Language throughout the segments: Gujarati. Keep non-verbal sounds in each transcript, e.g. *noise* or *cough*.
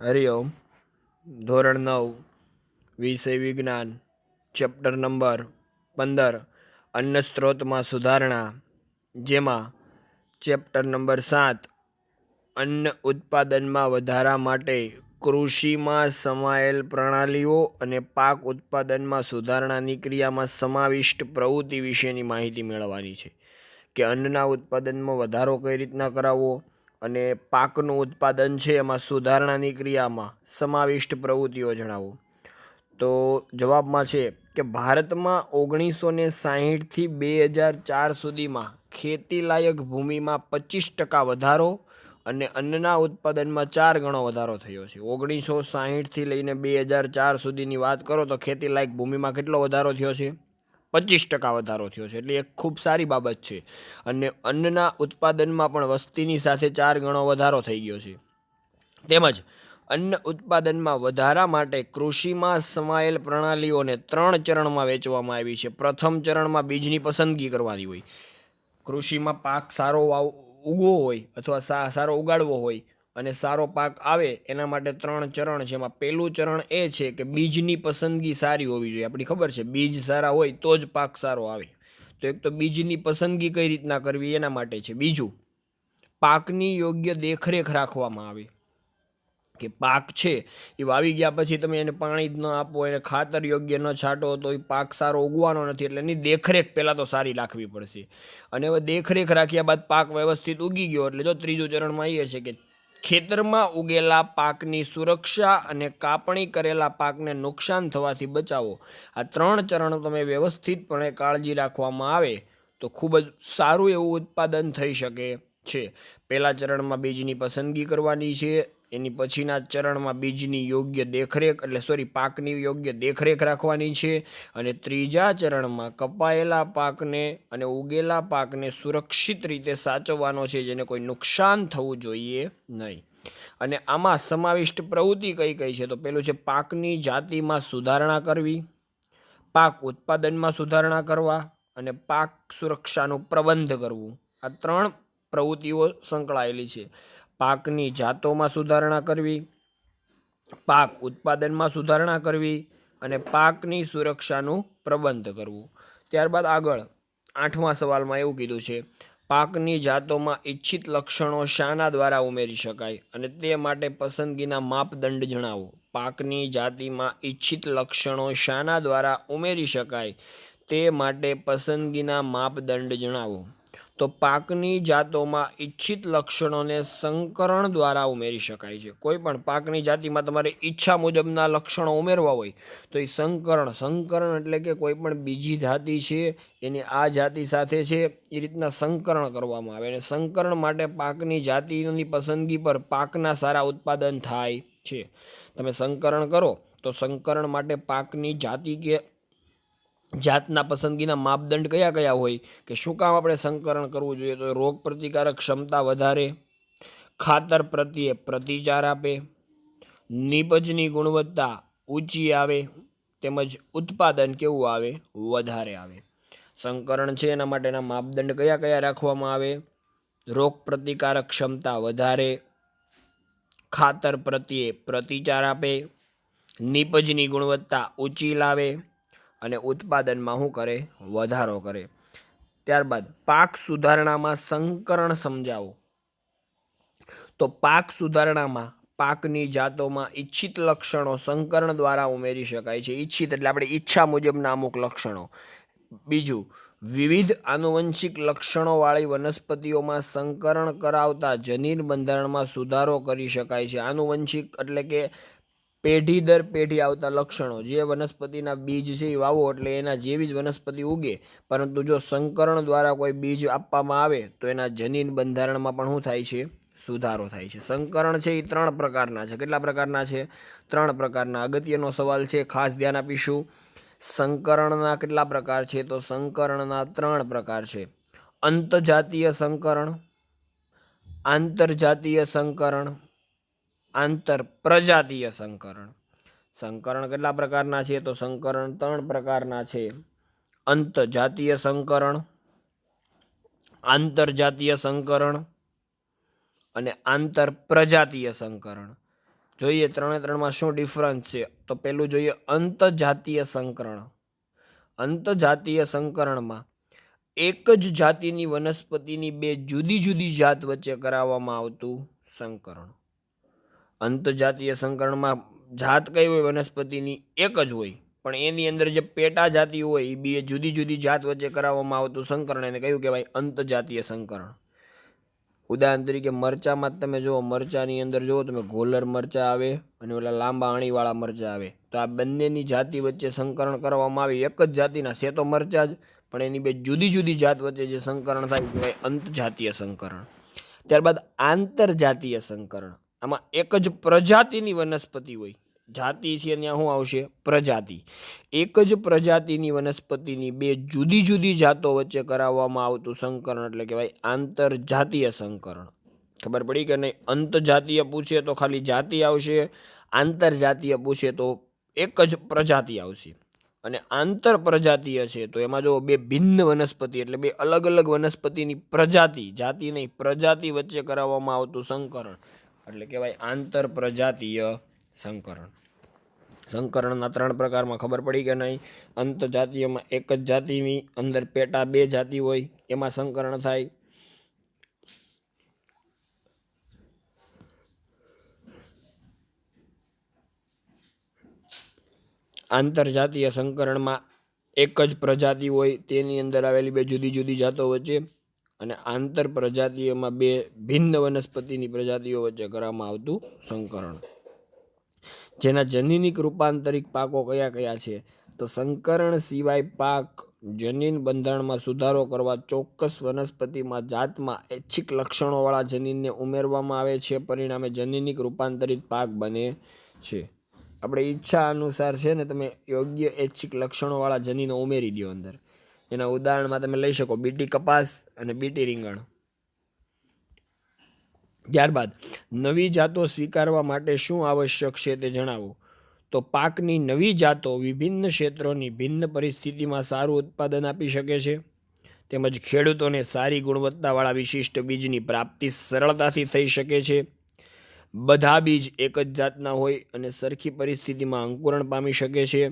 હરિઓમ ધોરણ નવ, વિષય વિજ્ઞાન, ચેપ્ટર નંબર પંદર, અન્ન સ્ત્રોતમાં સુધારણા, જેમાં ચેપ્ટર નંબર સાત, અન્ન ઉત્પાદનમાં વધારા માટે કૃષિમાં સમાયેલ પ્રણાલીઓ અને પાક ઉત્પાદનમાં સુધારણાની ક્રિયામાં સમાવિષ્ટ પ્રવૃત્તિ વિશેની માહિતી મેળવવાની છે કે અન્નના ઉત્પાદનમાં વધારો કઈ રીતના કરાવવો અને પાકનું ઉત્પાદન છે એમાં સુધારણાની ક્રિયામાં સમાવિષ્ટ પ્રવૃત્તિઓ જણાવો. તો જવાબમાં છે કે ભારતમાં ઓગણીસો ને સાહીઠથી બે હજાર ચાર સુધીમાં ખેતીલાયક ભૂમિમાં પચીસ ટકા વધારો અને અન્નના ઉત્પાદનમાં ચાર ગણો વધારો થયો છે. ઓગણીસો સાહીઠથી લઈને બે હજાર ચાર સુધીની વાત કરો તો ખેતીલાયક ભૂમિમાં કેટલો વધારો થયો છે? પચીસ ટકા વધારો થયો છે. એટલે એ ખૂબ સારી બાબત છે. અને અન્નના ઉત્પાદનમાં પણ વસ્તીની સાથે ચાર ગણો વધારો થઈ ગયો છે. તેમજ અન્ન ઉત્પાદનમાં વધારા માટે કૃષિમાં સમાયેલ પ્રણાલીઓને ત્રણ ચરણમાં વેચવામાં આવી છે. પ્રથમ ચરણમાં બીજની પસંદગી કરવાની હોય. કૃષિમાં પાક સારો વાવ, ઉગવો હોય અથવા સારો ઉગાડવો હોય અને સારો પાક આવે, એના માટે ત્રણ ચરણ છે. એમાં પહેલું ચરણ એ છે કે બીજની પસંદગી સારી હોવી જોઈએ. આપણી ખબર છે, બીજ સારા હોય તો જ પાક સારો આવે. તો એક તો બીજની પસંદગી કઈ રીતના કરવી, એના માટે છે. બીજું, પાકની યોગ્ય દેખરેખ રાખવામાં આવે. કે પાક છે, એ વાવી ગયા પછી તમે એને પાણી જ ન આપો, એને ખાતર યોગ્ય ન છાંટો, તો એ પાક સારો ઉગવાનો નથી. એટલે એની દેખરેખ પહેલાં તો સારી રાખવી પડશે. અને હવે દેખરેખ રાખ્યા બાદ પાક વ્યવસ્થિત ઉગી ગયો, એટલે જો ત્રીજું ચરણમાં એ છે કે ખેતરમાં ઉગેલા પાકની સુરક્ષા અને કાપણી કરેલા પાકને નુકસાન થવાથી બચાવો. આ ત્રણ ચરણ તમે વ્યવસ્થિતપણે કાળજી રાખવામાં આવે તો ખૂબ જ સારું એવું ઉત્પાદન થઈ શકે છે. પહેલા ચરણમાં બીજની પસંદગી કરવાની છે. એની પછીના ચરણમાં બીજની યોગ્ય દેખરેખ, એટલે સોરી પાકની યોગ્ય દેખરેખ રાખવાની છે. અને ત્રીજા ચરણમાં કપાયેલા પાકને અને ઉગેલા પાકને સુરક્ષિત રીતે સાચવવાનો છે, જેને કોઈ નુકસાન થવું જોઈએ નહીં. અને આમાં સમાવિષ્ટ પ્રવૃત્તિ કઈ કઈ છે? તો પેલું છે, પાકની જાતિમાં સુધારણા કરવી, પાક ઉત્પાદનમાં સુધારણા કરવા અને પાક સુરક્ષાનું પ્રબંધ કરવું. આ ત્રણ પ્રવૃત્તિઓ સંકળાયેલી છે. પાકની જાતોમાં સુધારણા કરવી, પાક ઉત્પાદનમાં સુધારણા કરવી અને પાકની સુરક્ષાનું પ્રબંધ કરવું. ત્યારબાદ આગળ આઠમા સવાલમાં એવું કીધું છે, પાકની જાતોમાં ઈચ્છિત લક્ષણો શાના દ્વારા ઉમેરી શકાય અને તે માટે પસંદગીના માપદંડ જણાવો. પાકની જાતિમાં ઈચ્છિત લક્ષણો શાના દ્વારા ઉમેરી શકાય તે માટે પસંદગીના માપદંડ જણાવો. તો પાકની જાતોમાં ઈચ્છિત લક્ષણોને સંકરણ દ્વારા ઉમેરી શકાય છે. કોઈ પણ પાકની જાતિમાં તમારે ઈચ્છા મુજબના લક્ષણો ઉમેરવા હોય તો એ સંકરણ સંકરણ એટલે કે કોઈ પણ બીજી જાતિ છે, એની આ જાતિ સાથે છે એ રીતના સંકરણ કરવામાં આવે. અને સંકરણ માટે પાકની જાતિની પસંદગી પર પાકના સારા ઉત્પાદન થાય છે. તમે સંકરણ કરો તો સંકરણ માટે પાકની જાતિ કે જાતના પસંદગીના માપદંડ કયા કયા હોય કે શું કામ આપણે સંકરણ કરવું જોઈએ, તો રોગ પ્રતિકારક ક્ષમતા વધારે, ખાતર પ્રત્યે પ્રતિચાર આપે, નીપજની ગુણવત્તા ઊંચી આવે, તેમજ ઉત્પાદન કેવું આવે, વધારે આવે. સંકરણ છે એના માટેના માપદંડ કયા કયા રાખવામાં આવે? રોગ પ્રતિકારક ક્ષમતા વધારે, ખાતર પ્રત્યે પ્રતિચાર આપે, નીપજની ગુણવત્તા ઊંચી લાવે અને ઉત્પાદનમાં શું કરે? વધારો કરે. ત્યારબાદ પાક સુધારણામાં સંકરણ સમજાવો. તો પાક સુધારણામાં પાકની જાતોમાં ઈચ્છિત લક્ષણો સંકરણ દ્વારા ઉમેરી શકાય છે. ઈચ્છિત એટલે આપણે ઈચ્છા મુજબના અમુક લક્ષણો. બીજું, વિવિધ આનુવંશિક લક્ષણોવાળી વનસ્પતિઓમાં સંકરણ કરાવતા જનીન બંધારણમાં સુધારો કરી શકાય છે. આનુવંશિક એટલે કે પેઢી દર પેઢી આવતા લક્ષણો. જે વનસ્પતિના બીજ છે એ વાવો એટલે એના જેવી જ વનસ્પતિ ઉગે. પરંતુ જો સંકરણ દ્વારા કોઈ બીજ આપવામાં આવે, તો એના જનીન બંધારણમાં પણ શું થાય છે? સુધારો થાય છે. સંકરણ છે એ ત્રણ પ્રકારના છે. કેટલા પ્રકારના છે? ત્રણ પ્રકારના. અગત્યનો સવાલ છે, ખાસ ધ્યાન આપીશું. સંકરણના કેટલા પ્રકાર છે? તો સંકરણના ત્રણ પ્રકાર છે. અંતજાતીય સંકરણ, આંતરજાતીય સંકરણ આંતર પ્રજાતીય સંકરણ. સંકરણ કેટલા પ્રકારના છે? તો સંકરણ ત્રણ પ્રકારના છે. અંતજાતીય સંકરણ, આંતરજાતીય સંકરણ અને આંતર પ્રજાતીય સંકરણ. જોઈએ ત્રણે ત્રણમાં શું ડિફરન્સ છે? તો પહેલું જોઈએ અંતજાતીય સંકરણ. અંતજાતીય સંકરણમાં એક જ જાતિની વનસ્પતિની બે જુદી જુદી જાત વચ્ચે કરાવવામાં આવતું સંકરણ. અંતજાતીય સંકરણમાં જાત કઈ હોય? વનસ્પતિની એક જ હોય. પણ એની અંદર જે પેટા જાતિ હોય એ બે જુદી જુદી જાત વચ્ચે કરાવવામાં આવતું સંકરણ એને કયું કહેવાય? અંતજાતીય સંકરણ. ઉદાહરણ તરીકે મરચામાં તમે જુઓ, મરચાની અંદર જુઓ તમે ગોલર મરચા આવે અને ઓલા લાંબા અણીવાળા મરચા આવે. તો આ બંનેની જાતિ વચ્ચે સંકરણ કરવામાં આવે. એક જ જાતિના છે તો મરચા જ, પણ એની બે જુદી જુદી જાત વચ્ચે જે સંકરણ થાય કહેવાય અંતજાતીય સંકરણ. ત્યારબાદ આંતરજાતીય સંકરણ. આમાં એક જ પ્રજાતિની વનસ્પતિ હોય. જાતિ છે ત્યાં શું આવશે? પ્રજાતિ. એક જ પ્રજાતિની વનસ્પતિની બે જુદી જુદી જાતો વચ્ચે કરાવવામાં આવતું સંકરણ એટલે કહેવાય આંતરજાતીય સંકરણ. ખબર પડી કે નહીં? અંતજાતીય પૂછે તો ખાલી જાતિ આવશે, આંતરજાતીય પૂછે તો એક જ પ્રજાતિ આવશે. અને આંતર પ્રજાતીય છે તો એમાં જો બે ભિન્ન વનસ્પતિ એટલે બે અલગ અલગ વનસ્પતિની પ્રજાતિ, જાતિ નહીં, પ્રજાતિ વચ્ચે કરાવવામાં આવતું સંકરણ. એટલે કહેવાય આંતર પ્રજાતીય સંકરણ. સંકરણના ત્રણ પ્રકારમાં ખબર પડી કે નહીં? અંત જાતિઓમાં એક જ જાતિની અંદર પેટા બે જાતિ હોય, એમાં સંકરણ થાય. આંતરજાતીય સંકરણમાં એક જ પ્રજાતિ હોય, તેની અંદર આવેલી બે જુદી જુદી જાતો વચ્ચે. અને આંતર પ્રજાતિઓમાં બે ભિન્ન વનસ્પતિની પ્રજાતિઓ વચ્ચે કરવામાં આવતું સંકરણ. જેના જનીનિક રૂપાંતરિક પાકો કયા કયા છે? તો સંકરણ સિવાય પાક જનીન બંધારણમાં સુધારો કરવા ચોક્કસ વનસ્પતિમાં જાતમાં ઐચ્છિક લક્ષણોવાળા જનીનને ઉમેરવામાં આવે છે. પરિણામે જનીનિક રૂપાંતરિત પાક બને છે. આપણે ઈચ્છા અનુસાર છે ને તમે યોગ્ય ઐચ્છિક લક્ષણોવાળા જનીનો ઉમેરી દો અંદર. એના ઉદાહરણમાં તમે લઈ શકો બીટી કપાસ અને બીટી રીંગણ. ત્યારબાદ, નવી જાતો સ્વીકારવા માટે શું આવશ્યક છે તે જણાવો. તો પાકની નવી જાતો વિભિન્ન ક્ષેત્રોની ભિન્ન પરિસ્થિતિમાં સારું ઉત્પાદન આપી શકે છે. તેમજ ખેડૂતોને સારી ગુણવત્તાવાળા વિશિષ્ટ બીજની પ્રાપ્તિ સરળતાથી થઈ શકે છે. બધા બીજ એક જ જાતના હોય અને સરખી પરિસ્થિતિમાં અંકુરણ પામી શકે છે.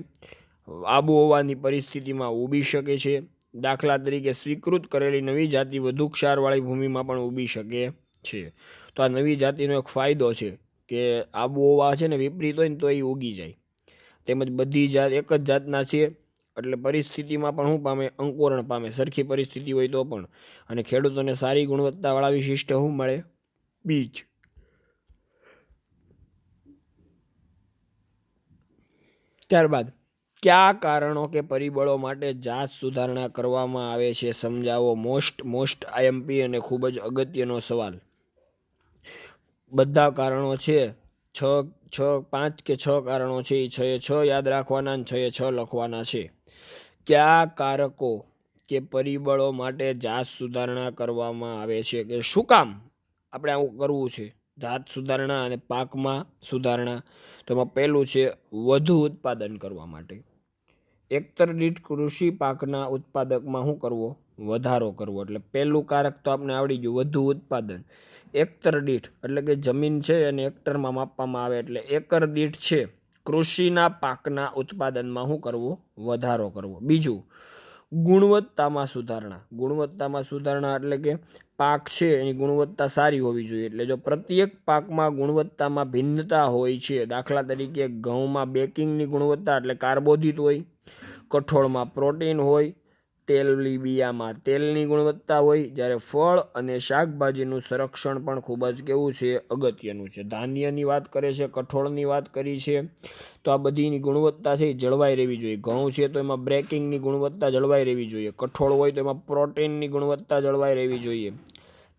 આબોહવાની પરિસ્થિતિમાં ઊભી શકે છે. દાખલા તરીકે સ્વીકૃત કરેલી નવી જાતિ વધુ ક્ષારવાળી ભૂમિમાં પણ ઊભી શકે છે. તો આ નવી જાતિનો એક ફાયદો છે કે આબોહવા છે ને વિપરીત હોય ને તો એ ઉગી જાય. તેમજ બધી જાત, એક જ જાતના છે એટલે પરિસ્થિતિમાં પણ શું પામે, અંકુરણ પામે, સરખી પરિસ્થિતિ હોય તો પણ. અને ખેડૂતોને સારી ગુણવત્તાવાળા વિશિષ્ટ શું મળે? બીજ. ત્યારબાદ કયા કારણો કે પરિબળો માટે જાત સુધારણા કરવામાં આવે છે સમજાવો? મોસ્ટ મોસ્ટ આઈએમપી અને ખૂબ જ અગત્યનો સવાલ. બધા કારણો છે. છ છ, પાંચ કે છ કારણો છે એ છ એ છ યાદ રાખવાના અને છ છ લખવાના છે. કયા કારકો કે પરિબળો માટે જાત સુધારણા કરવામાં આવે છે? કે શું કામ આપણે આવું કરવું છે? જાત સુધારણા અને પાકમાં સુધારણા. તો એમાં પહેલું છે વધુ ઉત્પાદન કરવા માટે. એકતર દીઠ કૃષિ પાકના ઉત્પાદકમાં શું કરવો? વધારો કરવો. એટલે પહેલું કારક તો આપણે આવડી ગયું વધુ ઉત્પાદન. એકતર દીઠ, એટલે કે જમીન છે એને હેક્ટરમાં માપવામાં આવે. એટલે એકર દીઠ છે કૃષિના પાકના ઉત્પાદનમાં શું કરવું? વધારો કરવો. બીજું ગુણવત્તામાં સુધારણા. ગુણવત્તામાં સુધારણા એટલે કે પાક છે એની ગુણવત્તા સારી હોવી જોઈએ. એટલે જો પ્રત્યેક પાકમાં ગુણવત્તામાં ભિન્નતા હોય છે, દાખલા તરીકે ઘઉંમાં બેકિંગની ગુણવત્તા એટલે કાર્બોદિત હોય, કઠોળમાં પ્રોટીન હોય તેલબિયામાં તેલની ગુણવત્તા હોય જ્યારે ફળ અને શાકભાજીનું સંરક્ષણ પણ ખૂબ જ કેવું છે, અગત્યનું છે. ધાન્યની વાત કરે છે, કઠોળની વાત કરી છે, તો આ બધીની ગુણવત્તા છે એ જળવાઈ રહેવી જોઈએ. ઘઉં છે તો એમાં બ્રેકિંગની ગુણવત્તા જળવાઈ રહેવી જોઈએ. કઠોળ હોય તો એમાં પ્રોટીનની ગુણવત્તા જળવાઈ રહેવી જોઈએ.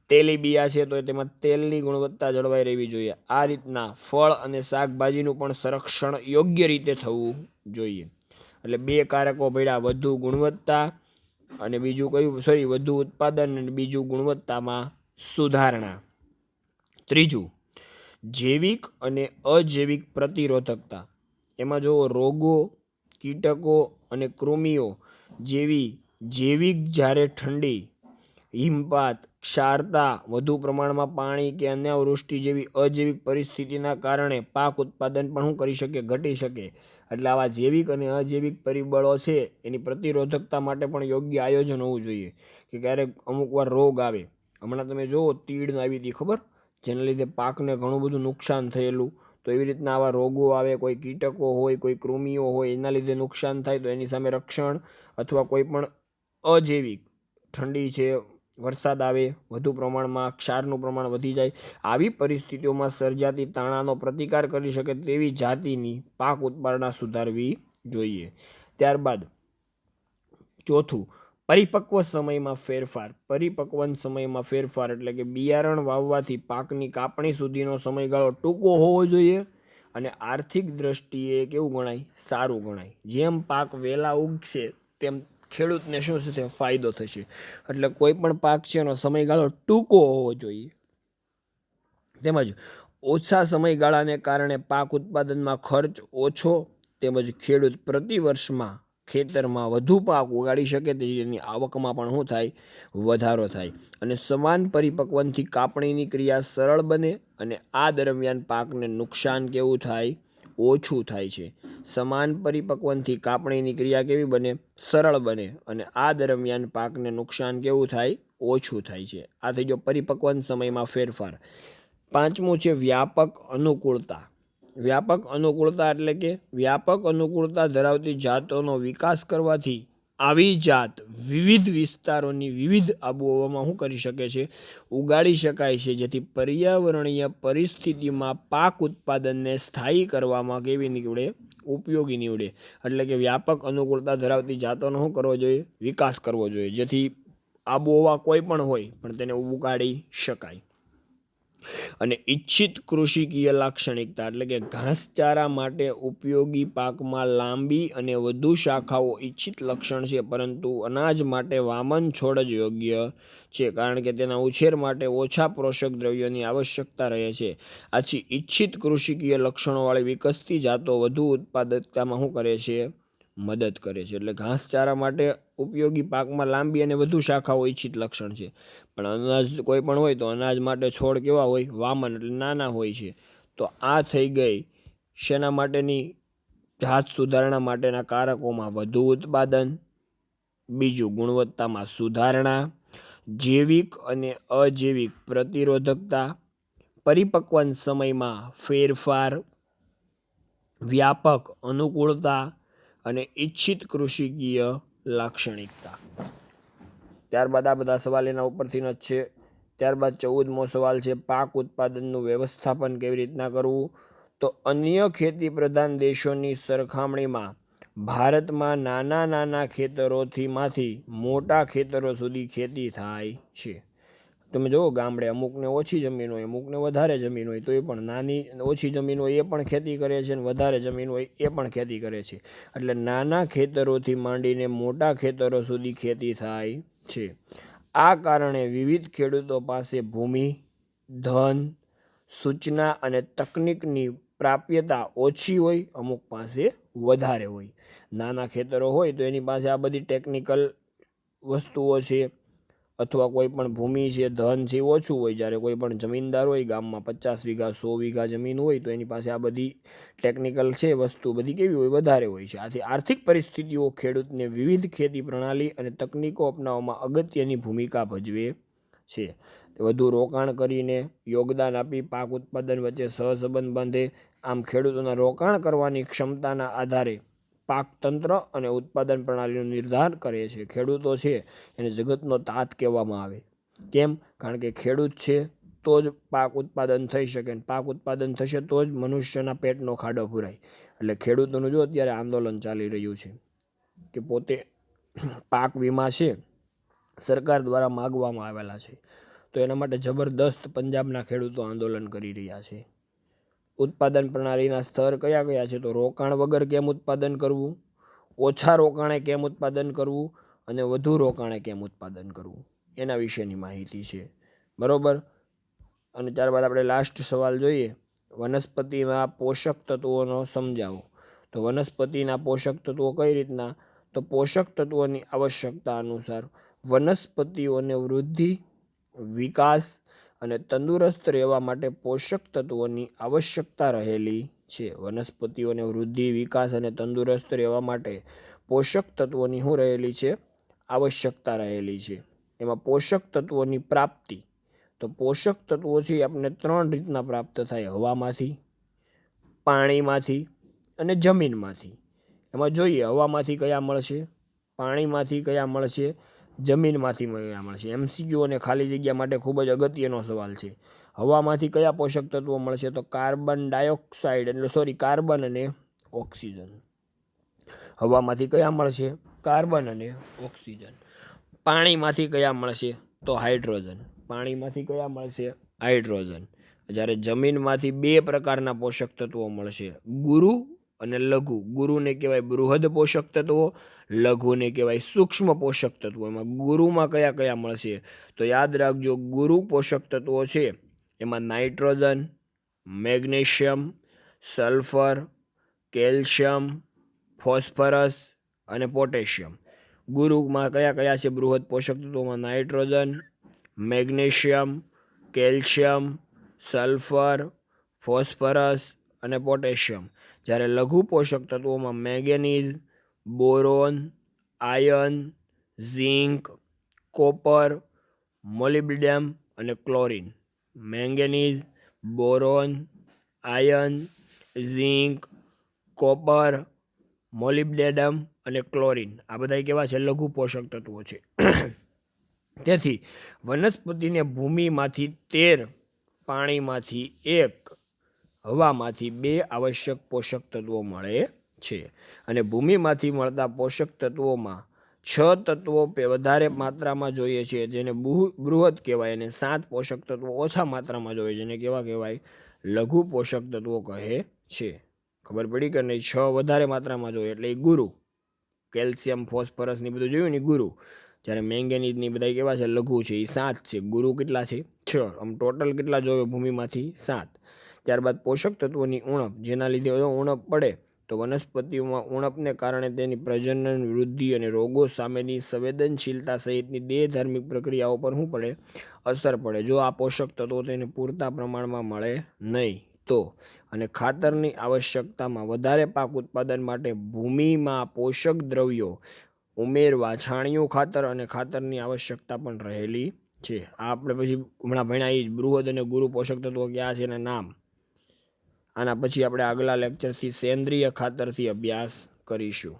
તેલીબિયા છે તો તેમાં તેલની ગુણવત્તા જળવાઈ રહેવી જોઈએ. આ રીતના ફળ અને શાકભાજીનું પણ સંરક્ષણ યોગ્ય રીતે થવું જોઈએ. એટલે બે કારકો પડ્યા વધુ ગુણવત્તા અને બીજું કયું? સોરી વધુ ઉત્પાદન અને બીજું ગુણવત્તામાં સુધારણા. ત્રીજું, જૈવિક અને અજૈવિક પ્રતિરોધકતા. એમાં જો રોગો, કીટકો અને કૃમિઓ જેવી જૈવિક જ્યારે ઠંડી, હિમપાત ક્ષારતા વધુ પ્રમાણમાં પાણી કે અન્ય વૃષ્ટિ જેવી અજૈવિક પરિસ્થિતિના કારણે પાક ઉત્પાદન પણ શું કરી શકે? ઘટી શકે. એટલે આવા જૈવિક અને અજૈવિક પરિબળો છે, એની પ્રતિરોધકતા માટે પણ યોગ્ય આયોજન હોવું જોઈએ કે ક્યારેક અમુક વાર રોગ આવે. હમણાં તમે જુઓ તીડ આવી હતી ખબર? જેના લીધે પાકને ઘણું બધું નુકસાન થયેલું. તો એવી રીતના આવા રોગો આવે, કોઈ કીટકો હોય, કોઈ કૃમિઓ હોય, એના લીધે નુકસાન થાય તો એની સામે રક્ષણ અથવા કોઈ પણ અજૈવિક ઠંડી છે વરસાદ આવે, વધુ પ્રમાણમાં ક્ષારનું પ્રમાણ વધી જાય, આવી પરિસ્થિતિઓમાં સર્જાતી તાણાનો પ્રતિકાર કરી શકે તેવી જાતિની પાક ઉત્પાદના સુધારવી જોઈએ. ત્યારબાદ ચોથું, પરિપક્વ સમયમાં ફેરફાર. પરિપક્વન સમયમાં ફેરફાર એટલે કે બિયારણ વાવવાથી પાકની કાપણી સુધીનો સમયગાળો ટૂંકો હોવો જોઈએ અને આર્થિક દ્રષ્ટિએ કેવું ગણાય? સારું ગણાય. જેમ પાક વહેલા ઉગશે, તેમ ખેડૂતને શું થશે ફાયદો થશે. એટલે કોઈ પણ પાક છે એનો સમયગાળો ટૂંકો હોવો જોઈએ. તેમજ ઓછા સમયગાળાને કારણે પાક ઉત્પાદનમાં ખર્ચ ઓછો તેમજ ખેડૂત પ્રતિ વર્ષમાં ખેતરમાં વધુ પાક ઉગાડી શકે તેની આવકમાં પણ શું થાય? વધારો થાય. અને સમાન પરિપક્વનથી કાપણીની ક્રિયા સરળ બને અને આ દરમિયાન પાકને નુકસાન કેવું થાય? ઓછું થાય છે. સમાન પરિપક્વનથી કાપણીની ક્રિયા કેવી બને? સરળ બને અને આ દરમિયાન પાકને નુકસાન કેવું થાય? ઓછું થાય છે. આ થઈ ગયો પરિપક્વન સમયમાં ફેરફાર. પાંચમું છે વ્યાપક અનુકૂળતા. વ્યાપક અનુકૂળતા એટલે કે વ્યાપક અનુકૂળતા ધરાવતી જાતોનો વિકાસ કરવાથી આવી જાત વિવિધ વિસ્તારોની વિવિધ આબોહવામાં શું કરી શકે છે? ઉગાડી શકાય છે. જેથી પર્યાવરણીય પરિસ્થિતિમાં પાક ઉત્પાદનને સ્થાયી કરવામાં કેવી નીવડે? ઉપયોગી નીવડે. એટલે કે વ્યાપક અનુકૂળતા ધરાવતી જાતોનો શું કરવો જોઈએ? વિકાસ કરવો જોઈએ. જેથી આબોહવા કોઈ પણ હોય, પણ તેને ઉગાડી શકાય. અને ઈચ્છિત કૃષિકીય લાક્ષણિકતા એટલે કે ઘાસચારા માટે ઉપયોગી પાકમાં લાંબી અને વધુ શાખાઓ ઈચ્છિત લક્ષણ છે, પરંતુ અનાજ માટે વામન છોડ જ યોગ્ય છે, કારણ કે તેના ઉછેર માટે ઓછા પોષક દ્રવ્યોની આવશ્યકતા રહે છે. આથી ઈચ્છિત કૃષિકીય લક્ષણોવાળી વિકસતી જાતો વધુ ઉત્પાદકતામાં શું કરે છે? મદદ કરે છે. એટલે ઘાસચારા માટે ઉપયોગી પાકમાં લાંબી અને વધુ શાખાઓ ઈચ્છિત લક્ષણ છે. પણ અનાજ કોઈ પણ હોય તો અનાજ માટે છોડ કેવા હોય? વામન, એટલે નાના હોય છે. તો આ થઈ ગઈ શેના માટેની? જાત સુધારણા માટેના કારકોમાં વધુ ઉત્પાદન, બીજું ગુણવત્તામાં સુધારણા, જૈવિક અને અજૈવિક પ્રતિરોધકતા, પરિપક્વન સમયમાં ફેરફાર, વ્યાપક અનુકૂળતા અને ઈચ્છિત કૃષિકીય લાક્ષણિકતા. ત્યારબાદ આ બધા સવાલ એના ઉપરથી જ છે. ત્યારબાદ ચૌદમો સવાલ છે, પાક ઉત્પાદનનું વ્યવસ્થાપન કેવી રીતના કરવું? તો અન્ય ખેતી પ્રધાન દેશોની સરખામણીમાં ભારતમાં નાના નાના ખેતરોથી માંથી મોટા ખેતરો સુધી ખેતી થાય છે. તમે જુઓ ગામડે અમુકને ઓછી જમીન હોય, અમુકને વધારે જમીન હોય, તો એ પણ નાની ઓછી જમીન હોય એ પણ ખેતી કરે છે અને વધારે જમીન હોય એ પણ ખેતી કરે છે. એટલે નાના ખેતરોથી માંડીને મોટા ખેતરો સુધી ખેતી થાય છે. આ કારણે વિવિધ ખેડૂતો પાસે ભૂમિ, ધન, સૂચના અને તકનિકની પ્રાપ્યતા ઓછી હોય, અમુક પાસે વધારે હોય. નાના ખેતરો હોય તો એની પાસે આ બધી ટેકનિકલ વસ્તુઓ છે. અથવા કોઈ પણ ભૂમિ છે, ધન છે ઓછું હોય, જ્યારે કોઈ પણ જમીનદાર હોય, ગામમાં પચાસ વીઘા, સો વીઘા જમીન હોય, તો એની પાસે આ બધી ટેકનિકલ છે, વસ્તુ બધી કેવી હોય, વધારે હોય છે. આથી આર્થિક પરિસ્થિતિઓ, ખેડૂતને વિવિધ ખેતી પ્રણાલી અને તકનીકો અપનાવવામાં અગત્યની ભૂમિકા ભજવે છે. વધુ રોકાણ કરીને યોગદાન આપી, પાક ઉત્પાદન વચ્ચે સહસંબંધ બાંધે, આમ ખેડૂતોના રોકાણ કરવાની ક્ષમતાના આધારે પાક તંત્ર અને ઉત્પાદન પ્રણાલીનો નિર્ધાર કરે છે. ખેડૂતો છે એને જગતનો તાત કહેવામાં આવે. કેમ? કારણ કે ખેડૂત છે તો જ પાક ઉત્પાદન થઈ શકે ને પાક ઉત્પાદન થશે તો જ મનુષ્યના પેટનો ખાડો પૂરાય. એટલે ખેડૂતોનું જો અત્યારે આંદોલન ચાલી રહ્યું છે કે પોતે પાક વીમા છે સરકાર દ્વારા માગવામાં આવેલા છે. તો એના માટે જબરદસ્ત પંજાબના ખેડૂતો આંદોલન કરી રહ્યા છે. ઉત્પાદન પ્રણાલીના સ્તર કયા કયા છે? તો રોકાણ વગર કેમ ઉત્પાદન કરવું? ઓછા રોકાણે કેમ ઉત્પાદન કરવું? અને વધુ રોકાણે કેમ ઉત્પાદન કરવું? એના વિશેની માહિતી છે. બરાબર? અને ત્યારબાદ આપણે લાસ્ટ સવાલ જોઈએ. વનસ્પતિમાં પોષક તત્વોનો સમજાવો. તો વનસ્પતિના પોષક તત્વો કઈ રીતના? તો પોષક તત્વોની આવશ્યકતા અનુસાર વનસ્પતિઓને વૃદ્ધિ, વિકાસ અને તંદુરસ્ત રહેવા માટે પોષક તત્વોની આવશ્યકતા રહેલી છે. વનસ્પતિઓને વૃદ્ધિ, વિકાસ અને તંદુરસ્ત રહેવા માટે પોષક તત્વોની શું રહેલી છે? આવશ્યકતા રહેલી છે. એમાં પોષક તત્વોની પ્રાપ્તિ. તો પોષક તત્વો છે એ આપણને ત્રણ રીતના પ્રાપ્ત થાય. હવામાંથી, પાણીમાંથી અને જમીનમાંથી. એમાં જોઈએ, હવામાંથી કયા મળશે? પાણીમાંથી કયા મળશે? જમીનમાંથી મળશે એમસીક્યુ અને ખાલી જગ્યા માટે ખૂબ જ અગત્યનો સવાલ છે. હવામાંથી કયા પોષક તત્વો મળશે? તો કાર્બન ડાયોક્સાઇડ એટલે સોરી કાર્બન અને ઓક્સિજન. હવામાંથી કયા મળશે? કાર્બન અને ઓક્સિજન. પાણીમાંથી કયા મળશે? તો હાઇડ્રોજન. પાણીમાંથી કયા મળશે? હાઇડ્રોજન. જ્યારે જમીનમાંથી બે પ્રકારના પોષક તત્વો મળશે. ગુરુ અને લઘુ. ગુરુને કહેવાય બૃહદ પોષક તત્વો, લઘુને કહેવાય સૂક્ષ્મ પોષક તત્વો. એમાં ગુરુમાં કયા કયા મળશે? તો યાદ રાખજો, ગુરુ પોષક તત્વો છે, એમાં nitrogen, magnesium, sulphur, calcium, phosphorus અને પોટેશિયમ. ગુરુમાં કયા કયા છે બૃહદ પોષક તત્વોમાં? Nitrogen, magnesium, calcium, sulphur, phosphorus અને પોટેશિયમ. જ્યારે લઘુ પોષક તત્વોમાં manganese, boron, iron, zinc, copper, molybdenum અને chlorine. Manganese, boron, iron, zinc, copper, molybdenum અને ક્લોરિન. આ બધા કેવા છે? લઘુ પોષક તત્વો છે. *coughs* તેથી વનસ્પતિને ભૂમિમાંથી તેર, પાણીમાંથી એક હવામાંથી બે આવશ્યક પોષક તત્વો મળે છે. અને ભૂમિમાંથી મળતા પોષક તત્વોમાં છ તત્વો વધારે માત્રામાં જોઈએ છે, જેને બૃહ- બૃહદ કહેવાય અને સાત પોષક તત્વો ઓછા માત્રામાં જોઈએ જેને કેવા કહેવાય? લઘુ પોષક તત્વો કહે છે. ખબર પડી કે નહીં? છ વધારે માત્રામાં જોઈએ, એટલે એ ગુરુ. કેલ્શિયમ, ફોસ્ફરસ ને બધું જોયું ને ગુરુ. જ્યારે મેંગેનીઝની બધા કેવા છે? લઘુ છે એ સાત છે. ગુરુ કેટલા છે? છ. આમ ટોટલ કેટલા જોવે? ભૂમિમાંથી સાત. ત્યારબાદ પોષક તત્વોની ઉણપ, જેના લીધે ઉણપ પડે, તો વનસ્પતિઓમાં ઉણપને કારણે તેની પ્રજનન વૃદ્ધિ અને રોગો સામેની સંવેદનશીલતા સહિતની દેહધાર્મિક પ્રક્રિયાઓ પર શું પડે, અસર પડે. જો આ પોષક તત્વો તેને પૂરતા પ્રમાણમાં મળે નહીં, તો? અને ખાતરની આવશ્યકતામાં વધારે પાક ઉત્પાદન માટે ભૂમિમાં પોષક દ્રવ્યો ઉમેરવા છાણિયું ખાતર અને ખાતરની આવશ્યકતા પણ રહેલી છે. આ આપણે પછી હમણાં ભણ્યા એ જ બૃહદ અને ગુરુ પોષક તત્વો ક્યાં છે એના નામ? આના પછી આપણે આગલા લેક્ચરથી સેન્દ્રિય ખાતરથી અભ્યાસ કરીશું.